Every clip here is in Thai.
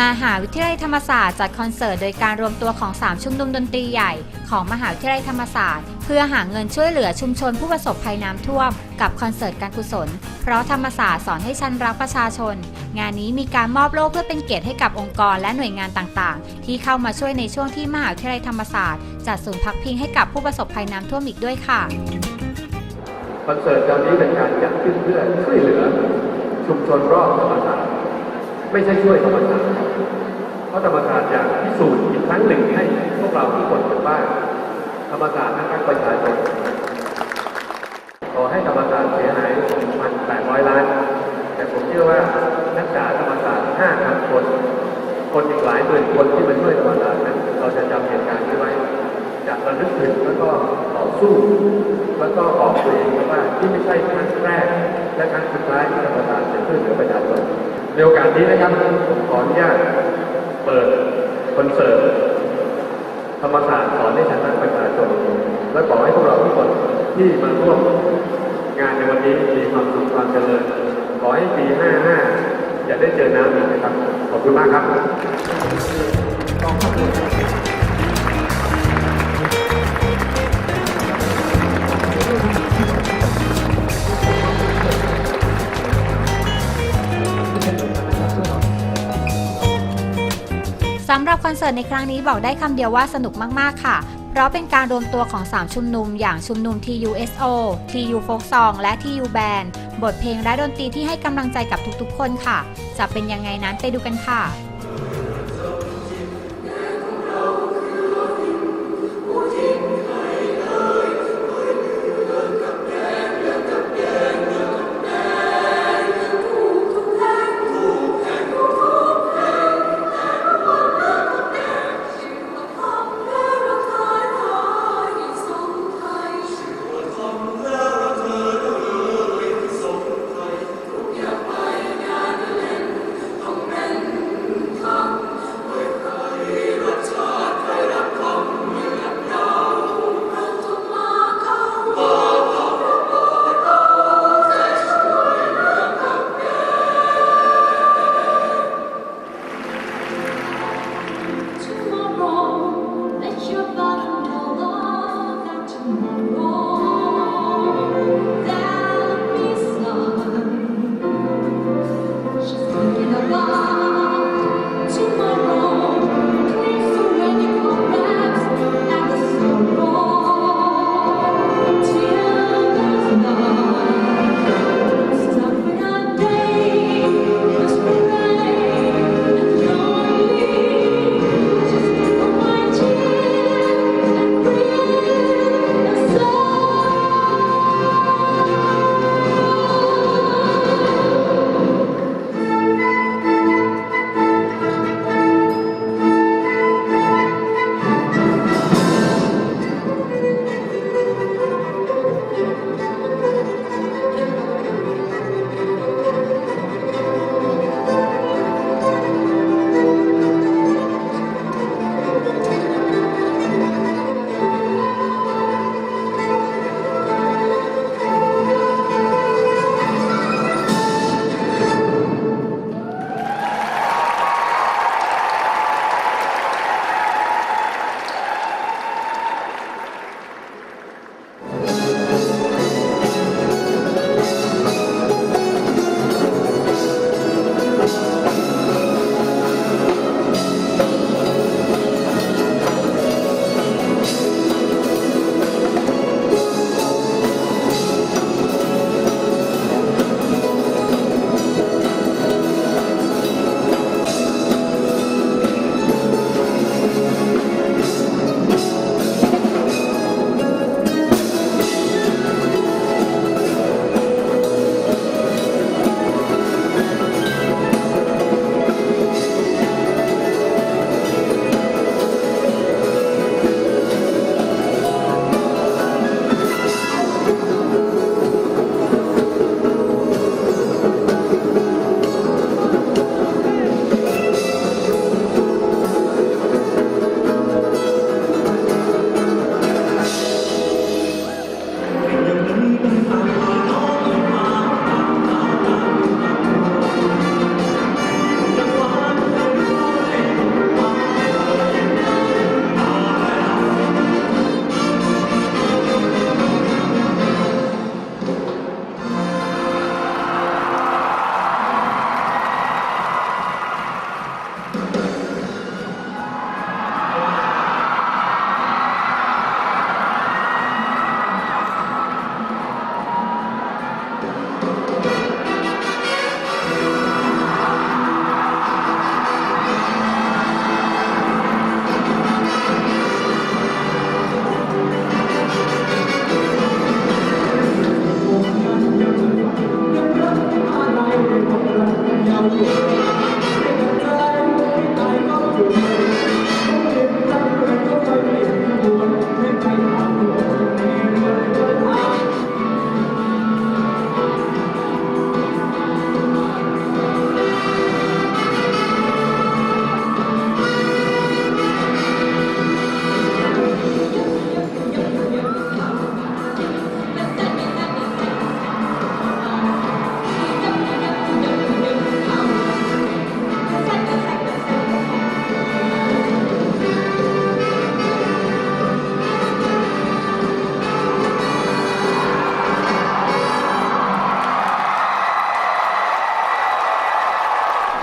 มหาวิทยาลัยธรรมศาสตร์จัดคอนเสิร์ตโดยการรวมตัวของ 3 ชุมนุมดนตรีใหญ่ของมหาวิทยาลัยธรรมศาสตร์ เพื่อหาเงินช่วยเหลือชุมชนผู้ประสบภัยน้ำท่วม กับคอนเสิร์ตการกุศล เพราะธรรมศาสตร์สอนให้ฉันรักประชาชน งานนี้มีการมอบโล่เพื่อเป็นเกียรติให้กับองค์กรและหน่วยงานต่างๆ ที่เข้ามาช่วยในช่วงที่มหาวิทยาลัยธรรมศาสตร์จัดศูนย์พักพิงให้กับผู้ประสบภัยน้ำท่วมอีกด้วยค่ะคอนเสิร์ตคราวนี้เป็นการจัดขึ้นเพื่อช่วยเหลือชุมชนรอบธรรมศาสตร์ ไม่ใช่ช่วยธรรมศาสตร์เพราะธรรมศาสตร์อยากพิสูจน์อีกครั้งหนึ่งให้พวกเราทุกคนเห็นว่าธรรมศาสตร์นะครับประชาชนขอให้ธรรมศาสตร์เสียหาย1,800 ล้าน แต่ผมเชื่อว่านักศึกษาธรรมศาสตร์5,000คน คนอีกหลายหมื่นคนที่มาช่วยธรรมศาสตร์นั้นเราจะจำเหตุการณ์นี้ไว้จะระลึกถึงแล้วก็ต่อสู้ แล้วก็บอกตัวเองว่าที่ไม่ใช่ครั้งแรกและครั้งสุดท้ายที่ธรรมศาสตร์ ในโอกาสนี้นะครับผมขออนุญาตเปิดคอนเสิร์ตธรรมศาสตร์สอนให้ฉันะประชาชนและขอให้พวกเราทุกคนที่มาร่วมงานในวันนี้มีความสุขความเจริญขอให้ปี 55 อย่าได้เจอน้ำอีกนะครับ ขอบคุณมากครับำหรับคอนเสิร์ตในครั้งนี้บอกได้คำเดียวว่าสนุกมาก ๆ ค่ะ เพราะเป็นการรวมตัวของ 3 ชุมนุม อย่างชุมนุม TUSO TU Folk Song และ TU Band บทเพลงและดนตรีที่ให้กำลังใจกับทุกๆ คนค่ะ จะเป็นยังไงนั้นไปดูกันค่ะ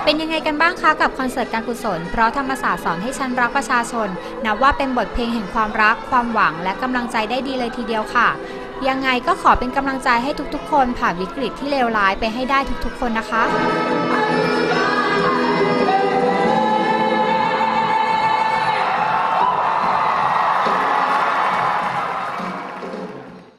เป็นยังไงกันบ้างคะกับคอนเสิร์ตการกุศล เพราะธรรมศาสตร์สอนให้ฉันรักประชาชน นับว่าเป็นบทเพลงแห่งความรัก ความหวัง และกำลังใจได้ดีเลยทีเดียวค่ะ ยังไงก็ขอเป็นกำลังใจให้ทุกๆ คนผ่านวิกฤตที่เลวร้ายไปให้ได้ทุกๆ คนนะคะ